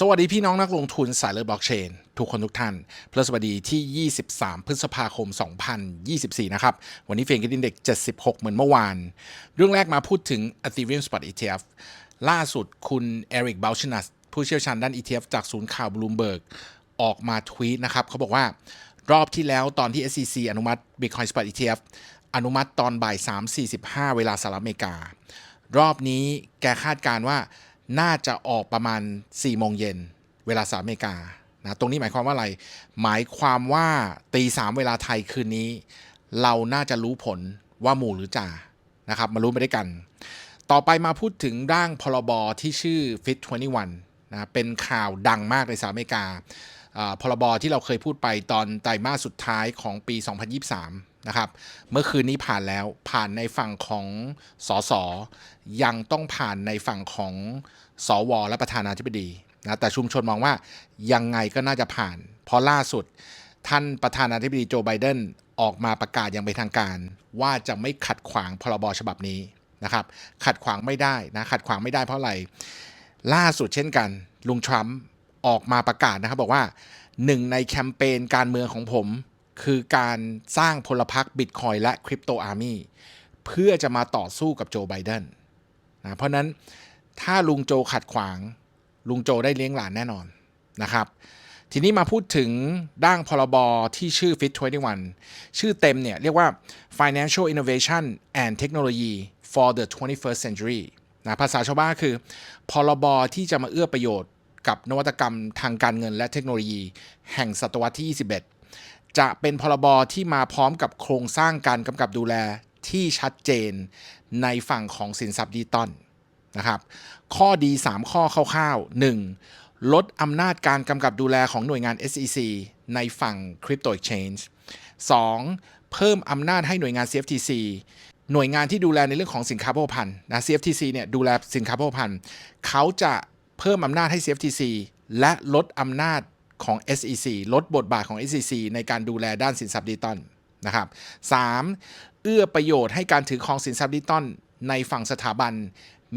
สวัสดีพี่น้องนักลงทุนสายเลือบล็อกเชน ทุกคนทุกท่านพฤหัสบดีที่ 23 พฤษภาคม 2024 นะครับ วันนี้เฟรนกินเด็ก 76 เหมือนเมื่อวาน เรื่องแรกมาพูดถึง Ethereum Spot ETF ล่าสุดคุณเอริกเบลชนัสผู้เชี่ยวชาญด้าน ETF จากศูนย์ข่าวบลูมเบิร์กออกมาทวีตนะครับ เขาบอกว่ารอบที่แล้วตอนที่ SEC อนุมัติ Bitcoin Spot ETF อนุมัติตอนบ่าย 3.45 เวลาสหรัฐอเมริกา รอบนี้แกคาดการณ์ว่า น่าจะออกประมาณ4โมงเย็นเวลาสหรัฐอเมริกานะตรงนี้หมายความว่าอะไร หมายความว่าตีสามเวลาไทยคืนนี้ เราน่าจะรู้ผลว่าหมู่หรือจ่านะครับมารู้ไปด้วยกัน ต่อไปมาพูดถึงร่างพรบที่ชื่อ Fit 21นะเป็นข่าวดังมากในสหรัฐอเมริกาพรบที่เราเคยพูดไปตอนไตรมาสสุดท้ายของปี 2023 นะครับ เมื่อคืนนี้ผ่านแล้วผ่านในฝั่งของสสยังต้องผ่านในฝั่งของสวและประธานาธิบดีนะแต่ชุมชนมองว่ายังไงก็น่าจะผ่าน เพราะล่าสุด ท่านประธานาธิบดีโจไบเดนออกมาประกาศอย่างเป็นทางการ ว่าจะไม่ขัดขวางพรบฉบับนี้นะครับ ขัดขวางไม่ได้นะขัดขวางไม่ได้เพราะอะไร ล่าสุดเช่นกันลุงทรัมป์ออกมาประกาศนะครับ บอกว่าหนึ่งในแคมเปญการเมืองของผม คือการสร้างพลพรรคบิตคอยและคริปโตอาร์มี่เพื่อจะมาต่อสู้กับโจไบเดนนะเพราะนั้นถ้าลุงโจขัดขวาง ลุงโจได้เลี้ยงหลานแน่นอนนะครับ ทีนี้มาพูดถึงด้านพรบที่ชื่อ Fit 21 ชื่อเต็มเนี่ยเรียกว่า Financial Innovation and Technology for the 21st Century นะภาษาชาวบ้านคือ พรบที่จะมาเอื้อประโยชน์กับนวัตกรรมทางการเงินและเทคโนโลยี แห่งศตวรรษที่ 21 จะเป็นพรบที่มาพร้อมกับโครงสร้างการกำกับดูแลที่ชัดเจนในฝั่งของสินทรัพย์ดิจิตอลนะครับข้อดี 3 ข้อคร่าวๆ 1. ลดอำนาจการกำกับดูแลของหน่วยงาน SEC ในฝั่ง Crypto Exchange 2. เพิ่มอำนาจให้หน่วยงาน CFTC หน่วยงานที่ดูแลในเรื่องของสินค้าโภคภัณฑ์นะ CFTC เนี่ยดูแลสินค้าโภคภัณฑ์เขาจะเพิ่มอำนาจให้ CFTC และลดอำนาจ ของ SEC ลดบทบาทของ SEC ในการดูแลด้านสินทรัพย์ดิจิตอลนะครับ 3. เอื้อประโยชน์ให้การถือครองสินทรัพย์ดิจิตอลในฝั่งสถาบัน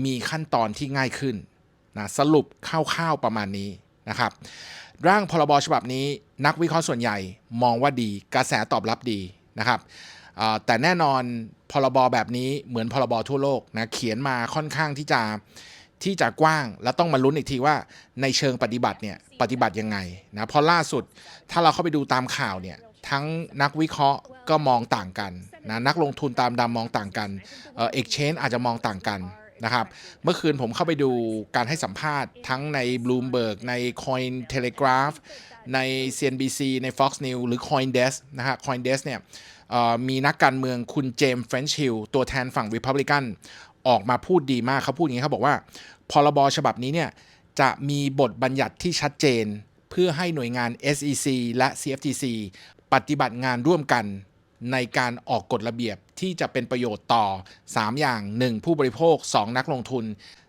มีขั้นตอนที่ง่ายขึ้นนะสรุปคร่าวๆประมาณนี้นะครับ ร่างพรบฉบับนี้นักวิเคราะห์ส่วนใหญ่มองว่าดีกระแสตอบรับดีนะครับแต่แน่นอนพรบแบบนี้เหมือนพรบทั่วโลกนะเขียนมาค่อนข้างที่จะ ที่จะกว้างแล้วต้องมาลุ้นอีกทีว่าในเชิงปฏิบัติเนี่ยปฏิบัติยังไงนะเพราะล่าสุดถ้าเราเข้าไปดูตามข่าวเนี่ยทั้งนักวิเคราะห์ก็มองต่างกันนะนักลงทุนตามดำมองต่างกันเอ่อ exchange อาจจะมองต่างกันนะครับเมื่อคืนผมเข้าไปดูการให้สัมภาษณ์ทั้งใน Bloomberg ใน Coin Telegraph ใน CNBC ใน Fox News หรือ CoinDesk นะฮะ CoinDesk เนี่ย มีนักการเมืองคุณเจมส์เฟรนช์ฮิลตัวแทนฝั่ง Republican ออกมาพูดดีมากเขาพูดอย่างนี้เขาบอกว่าพรบฉบับนี้เนี่ยจะมีบทบัญญัติที่ชัดเจน เพื่อให้หน่วยงาน SEC และ CFTC ปฏิบัติงานร่วมกันในการออกกฎระเบียบที่จะเป็นประโยชน์ต่อ 3 อย่าง 1. ผู้บริโภค 2. นักลงทุน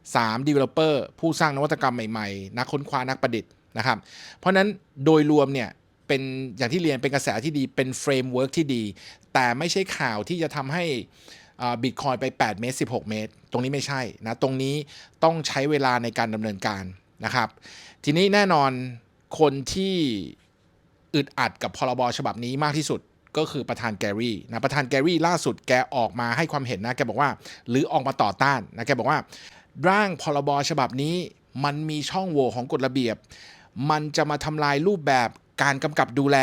3. Developer ผู้สร้างนวัตกรรมใหม่ ๆ นักค้นคว้านักประดิษฐ์นะครับ เพราะนั้นโดยรวมเนี่ย เป็นอย่างที่เรียนเป็นกระแสที่ดีเป็นเฟรมเวิร์กที่ดี แต่ไม่ใช่ข่าวที่จะทำให้บิตคอยไป 8 เมตร 16 เมตร ตรงนี้ไม่ใช่นะตรงนี้ต้องใช้เวลาในการดำเนินการนะครับ ทีนี้แน่นอนคนที่อึดอัดกับพรบฉบับนี้มากที่สุดก็คือประธานแกรี่นะประธานแกรี่ล่าสุดแกออกมาให้ความเห็นนะแกบอกว่า หรือออกมาต่อต้านนะแกบอกว่า ร่างพรบฉบับนี้มันมีช่องโหว่ของกฎระเบียบ มันจะมาทำลายรูปแบบ การกำกับดูแล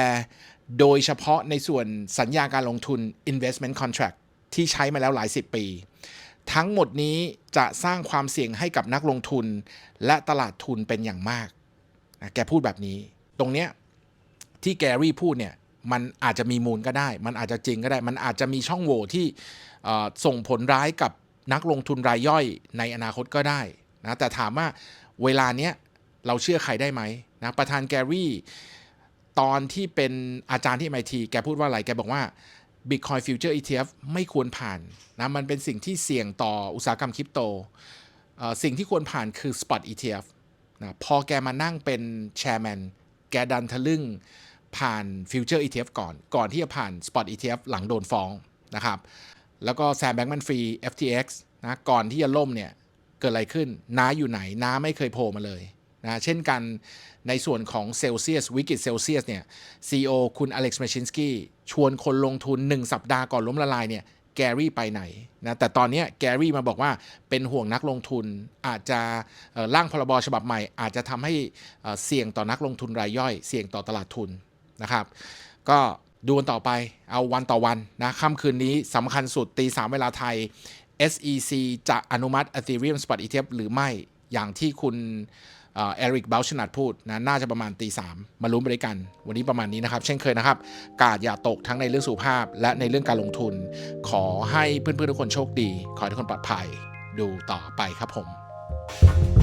โดยเฉพาะในส่วนสัญญาการลงทุน investment contract ที่ใช้มาแล้วหลายสิบปี ทั้งหมดนี้จะสร้างความเสี่ยงให้กับนักลงทุน และตลาดทุนเป็นอย่างมากนะแกพูดแบบนี้ ตรงเนี้ยที่แกรี่พูดเนี่ยมันอาจจะมีมูลก็ได้ มันอาจจะจริงก็ได้ มันอาจจะมีช่องโหว่ที่ส่งผลร้ายกับนักลงทุนรายย่อยในอนาคตก็ได้นะแต่ถามว่าเวลาเนี้ยเราเชื่อใครได้ไหมนะประธานแกรี่ ตอนที่เป็นอาจารย์ที่ MIT แกพูดว่าอะไร แกบอกว่า Bitcoin Future ETF ไม่ควรผ่านนะมันเป็นสิ่งที่เสี่ยงต่ออุตสาหกรรมคริปโตอ่อสิ่งที่ควรผ่านคือ Spot ETF นะพอแกมานั่งเป็นแชร์แมนแกดันทะลึ่งผ่าน Future ETF ก่อน ก่อนที่จะผ่าน Spot ETF หลังโดนฟ้องนะครับแล้วก็แซมแบงก์มันฟรี FTX นะก่อนที่จะล่มเนี่ย เกิดอะไรขึ้น น้าอยู่ไหน น้าไม่เคยโผล่มาเลย นะเช่นกันในส่วนของเซลเซียสวิกฤตเซลเซียสเนี่ย CEO คุณอเล็กซ์เมชินสกี้ชวนคนลงทุน 1 สัปดาห์ก่อนล้มละลายเนี่ยแกรี่ไปไหนนะแต่ตอนนี้แกรี่มาบอกว่าเป็นห่วงนักลงทุนอาจจะร่างพรบฉบับใหม่ อาจจะทำให้เอ่อเสี่ยงต่อนักลงทุนรายย่อย เสี่ยงต่อตลาดทุนนะครับ ก็ดูกันต่อไปเอาวันต่อวันนะค่ำคืนนี้สำคัญสุดตีสามเวลาไทย SEC จะอนุมัติ Ethereum Spot ETF หรือไม่อย่างที่คุณ เอริกเบลชนัดพูดนะน่าจะประมาณตีสามมาลุ้นไปด้วยกัน วันนี้ประมาณนี้นะครับ เช่นเคยนะครับ กาดอย่าตกทั้งในเรื่องสุขภาพ และในเรื่องการลงทุน ขอให้เพื่อนๆทุกคนโชคดี ขอให้ทุกคนปลอดภัยดูต่อไปครับผม